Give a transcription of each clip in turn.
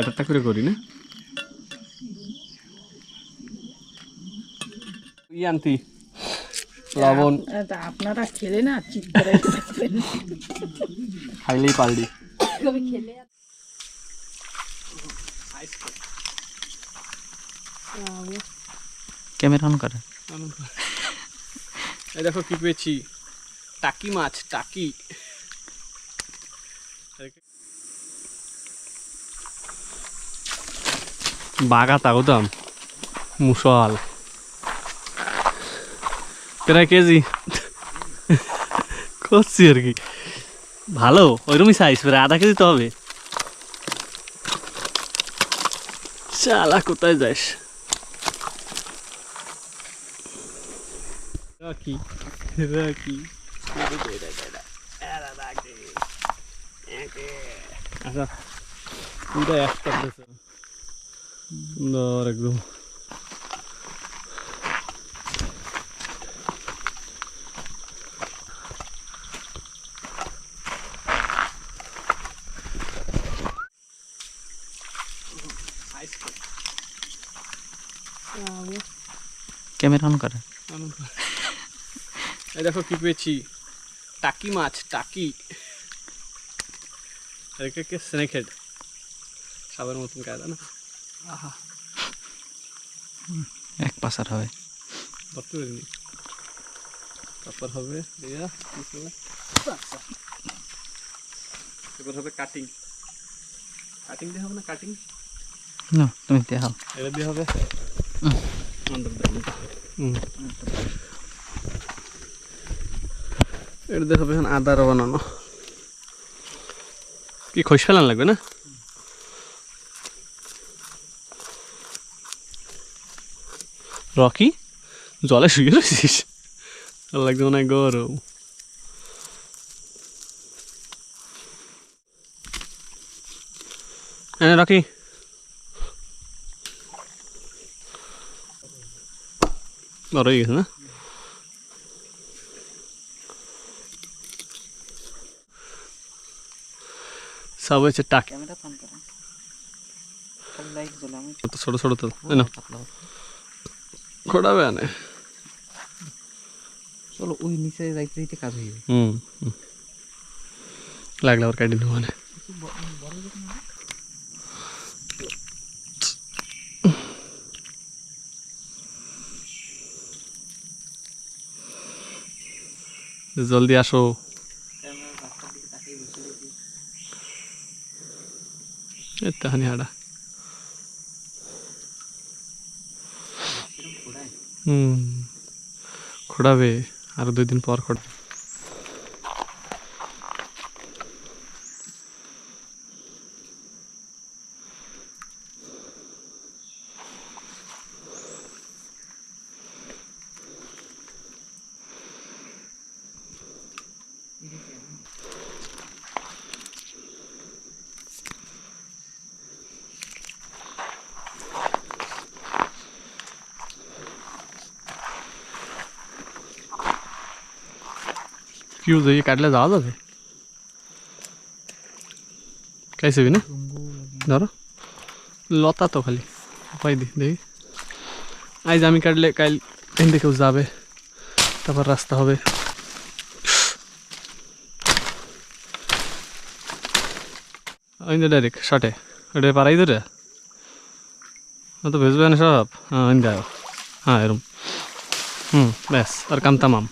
একটা করে করি না। ই আনতি। লবণ। আপনারা খেলে না চিপ খাইলেই পারলি। ক্যামেরা অন করে। এই দেখো কি পেয়েছি। টাকি মাছ টাকি। বাগা তাও দাম মুসল। প্রায় কেজি? করছি আর কি। ভালো ওইরকমই সাইজ প্রায় আধা কেজি তো হবে। চালা কোথায় যাস? রাখি রাখি। আচ্ছা একটা সুন্দর একদম ক্যামেরা অন করে এই দেখো কি পেয়েছি টাকি মাছ টাকি একে কে স্নেক হেড সাবার মতন কায়দা না এক পাশার হবে। ধরতে পারিনি তারপর হবে এবার হবে কাটিং কাটিং দিয়ে হবে না কাটিং না তুমি দেখাও এটা দিয়ে হবে? হুম। হুম। এটা দিয়ে হবে এখন আদার বানানো কি খোস ফেলান লাগবে না? রকি জলে শুয়ে রয়েছিস? লাগবে অনেক গরম। হ্যাঁ রকি। বড় হয়ে গেছে না? সব হচ্ছে টাক। ছোট ছোট তো নাও, খোড়াবে আনে চলো ওই নিচে যাইতে যাইতে কাজ হয়ে যাবে হুম। লাগলে আবার কাটি নেব মানে। জলদি আসো। এত্তাহানি হাডা। হুম খোড়াবে আরও দুই দিন পর খোড়াবে। কি হচ্ছে ये কাটলে যাওয়া যাবে कैसे भी না ধরো লতা তো খালি উপায় দি দেখি আজ আমি কাটলে কাল এখান থেকেও যাবে তারপর রাস্তা হবে ওই ডাইরেক্ট শর্টে ওটা পারাই ধরে ও তো ভেজবে না সব হ্যাঁ ওই গায়ে হ্যাঁ এরম হুম ব্যাস আর কাম তামাম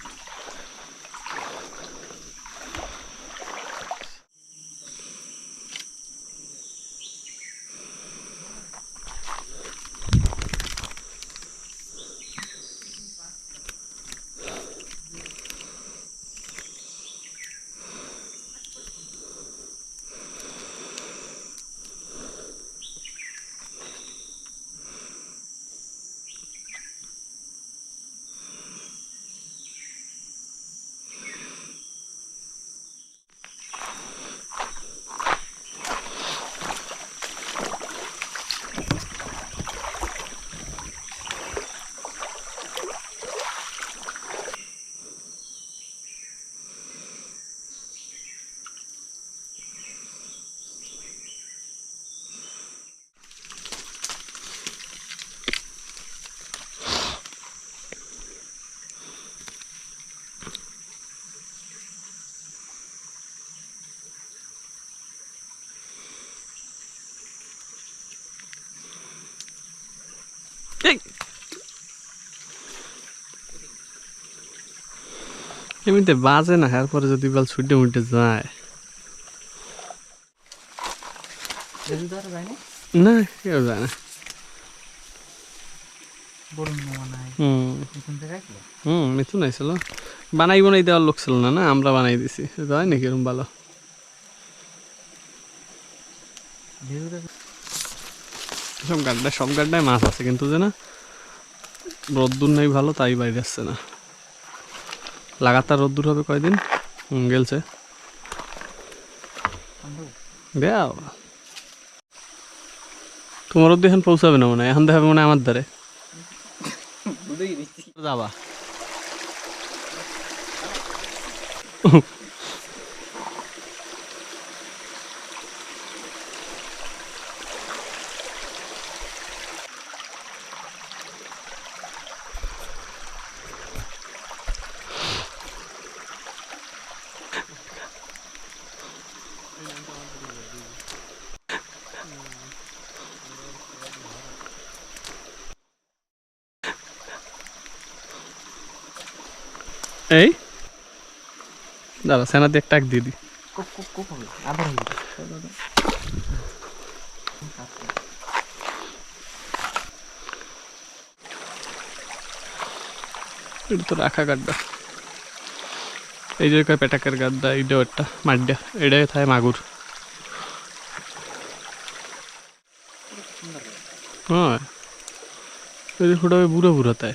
Kijk. এমনিতে বাজে না, এরপরে যদি বেল ছুটে উঠে যায়। না কেউ যায় না। হুম। মিথু নাই বানাই বানাই দেওয়ার লোক ছিল না না? আমরা বানাই দিছি। যায় নাকি এরকম ভালো? সব গাড্ডায় সব গাড্ডায় মাছ আছে কিন্তু যে না। রোদ্দুর নেই ভালো তাই বাইরে আসছে না। লাগাতার রোদ্দুর হবে কয়দিন? গেলছে। দেও। তোমার অব্দি এখন পৌঁছাবে না মনে হয় এখন দেখাবে মনে হয় আমার দিচ্ছি। যাবা। এই? দাঁড়া সেনা দিয়ে টাক দিয়ে দি। এটা তো রাখা গাড্ডা এই যে কয় পেটাকের গাড্ডা এইটাও একটা মাড্ডা এটাই থাকে মাগুর। হ্যাঁ। বুড়ো বুড়ো তাই।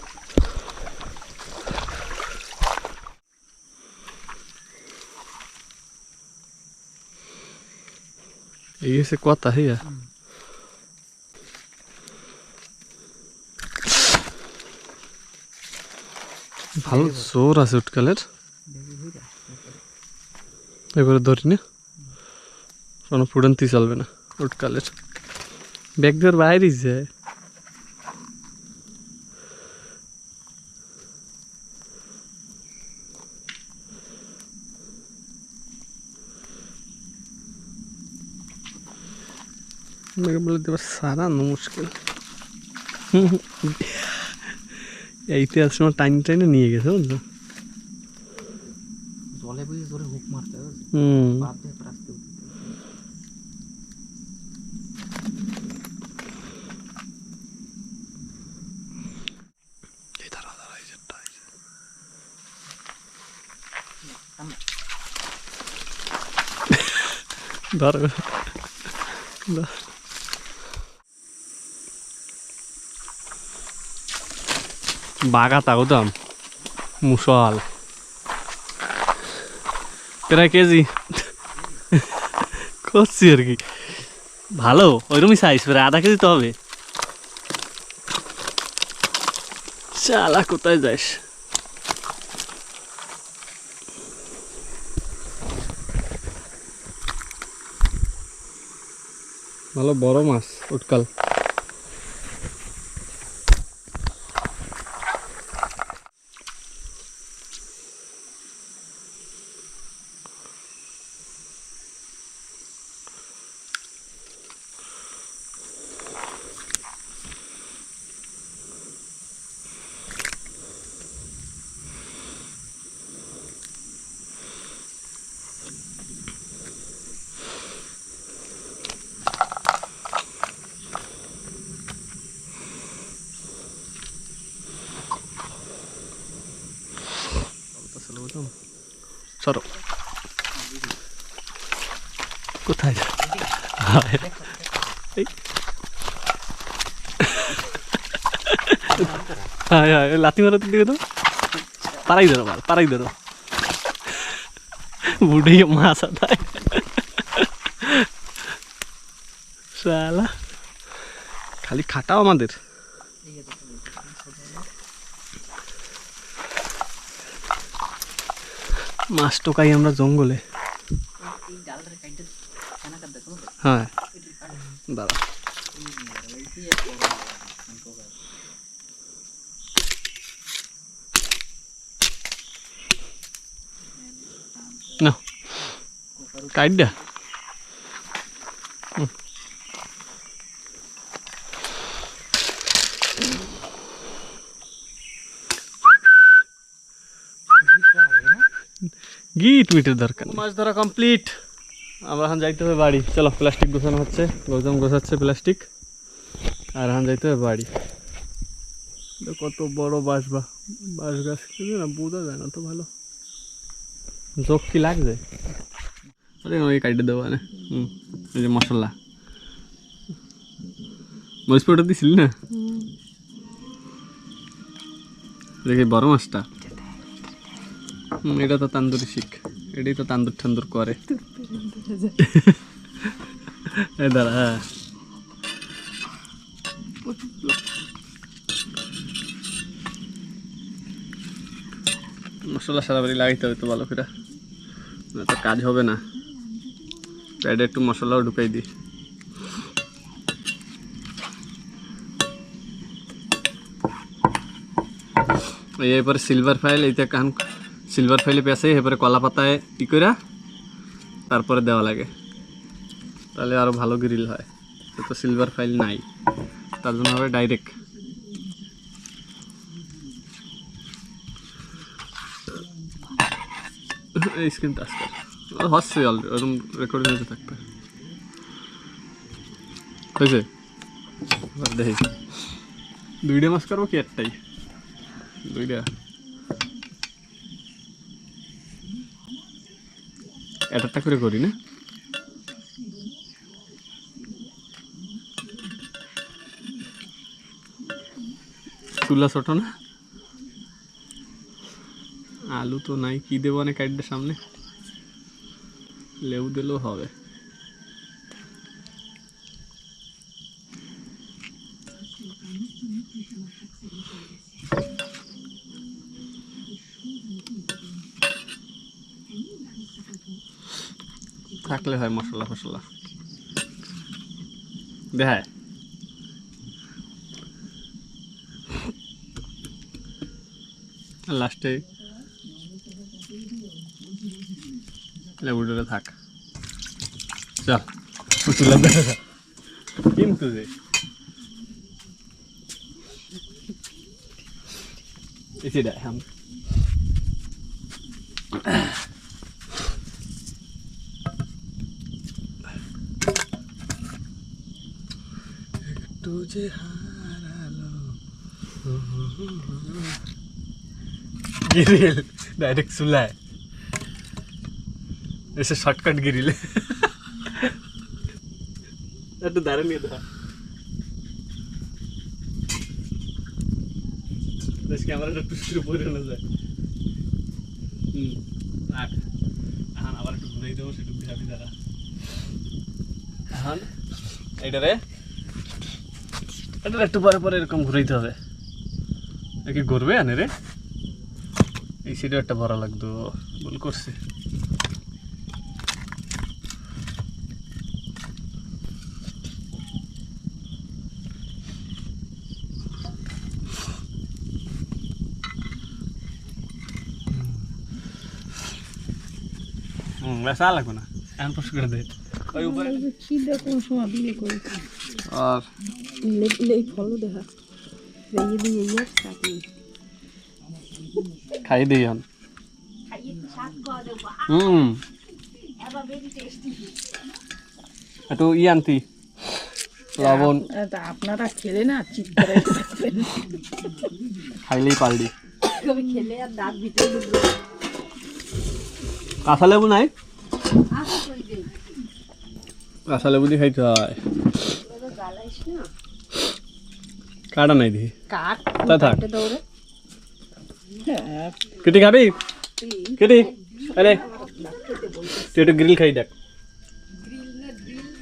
এই হচ্ছে কথা হইয়া ভালো জোর আছে উটকালের এবারে ধরি না। কোনো ফুডন্তি চলবে না। উটকালের ব্যাগ দিয়ে বাইরে যায়। মেরে বলে দেবার সারানো মুশকিল এইতে আর সময় টাইম টাইনে নিয়ে গেছে বুঝলো জলে বুঝে জোরে হুক মারতে হবে হুম বাদ দিয়ে রাস্তে উঠতে এই দাঁড়া দাঁড়া এই যে একটা, এই যে। ধর ধর। বাগা তাও দাম মুসল। প্রায় কেজি? করছি আর কি। ভালো ওইরকমই সাইজ প্রায় আধা কেজি তো হবে। চালা কোথায় যাস? ভালো বড় মাছ, উটকাল চলো কোথায় যা হায়। হায় হায় লাথি মারাতে দিকে তো। পারাই ধরো মাল পারাই ধরো। বুড়ি মাছ আদায়। শালা। খালি খাটাও আমাদের। মাছ টোকাই আমরা জঙ্গলে এই ডালটার কাইটে কেনা কাট দেখো হ্যাঁ দাঁড়া না কাইট দে হুম। গিট মিটের দরকার নেই। মাছ ধরা কমপ্লিট আমরা এখন যাইতে হবে বাড়ি। চলো প্লাস্টিক গোছানো হচ্ছে গৌতম গোছাচ্ছে প্লাস্টিক। আর এখন যাইতে হবে বাড়ি। কত বড় বাঁশ বা বাঁশ গাছ কিন্তু না বোঝা যায় না তো ভালো। চোখ কি লাগছে? আরে ওই কাটে দেবো না হুম এই যে মশলা। মরিচ পাউডার দিছিলি না? দেখি বড় মাছটা? এটা তো তান্দুরি শিখ। এটাই তো তান্দুর ঠান্দুর করে। হ্যাঁ। মশলা সারা বাড়ি লাগাইতে হবে তো ভালো করে। তো কাজ হবে না। প্যাডে একটু মশলাও ঢুকাই এই এরপরে সিলভার ফাইল এইটা কান সিলভার ফাইলে পেঁচে এরপরে কলা পাতায় ই করে তারপরে দেওয়া লাগে। তাহলে আরও ভালো গ্রিল হয়। তো তো সিলভার ফাইল নাই। তার জন্য হবে ডাইরেক্ট এই স্ক্রিন টাচ কর। হচ্ছে অলরেডি ওরকম রেকর্ডিং হতে থাকবে হয়েছে? এবার দেখি। দুইটা মাছ করব কি একটাই? দুইটা। একটা করে করি না। চুলা ছোট না। আলু তো নাই, কি দেবো অনেক সামনে। লেবু দিলেও হবে। থাকলে হয় মশলা ফসলা। দেখায় লাস্টে লেবুটা থাক। চল। কিন্তু যে। হাম একটু যে হারালো। গিরিল ডাইরেক্ট চুলায়। এসে শর্টকাট গিরিলে একটু দাঁড়া নিয়ে ধর। ক্যামেরাটা একটু শুরু করে না যায়। হুম আবার একটু ঘুরাই দেবো, সেটুকু দাঁড়া। এখন, এইটা রে। এটা একটু পরে পরে এরকম ঘুরাইতে হবে। এ কি ঘুরবে আনে রে। এই সিটে একটা ভরা লাগতো ভুল করছে। আর লাগবে না? এখন করে আর এই ফলো দেখা। রেগে দিয়ে ইয়ে চাকরি খাই। দিই এখন। হুম। একটু ই আনতি। লবণ। আপনারা খেলে না চিৎকারে থাকবেন খাইলেই পারলি। খেলে আর দাঁত ভিতরে ঢুকবে। কাঁচা লেবু নাই? কাঁচা লেবু দিয়ে খাইতে হয়। কাটা নাই দিই কাঠ তা থাক। কেটে খাবি? কেটে। আরে তুই একটু গ্রিল খাই দেখ।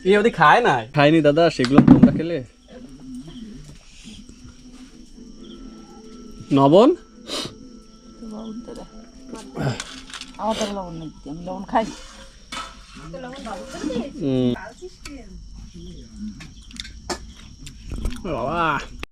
এই অবধি খায় না খায়নি দাদা সেগুলো তোমরা খেলে। নবন আমার লবণ নেই আমি লবণ খাই। বাবা।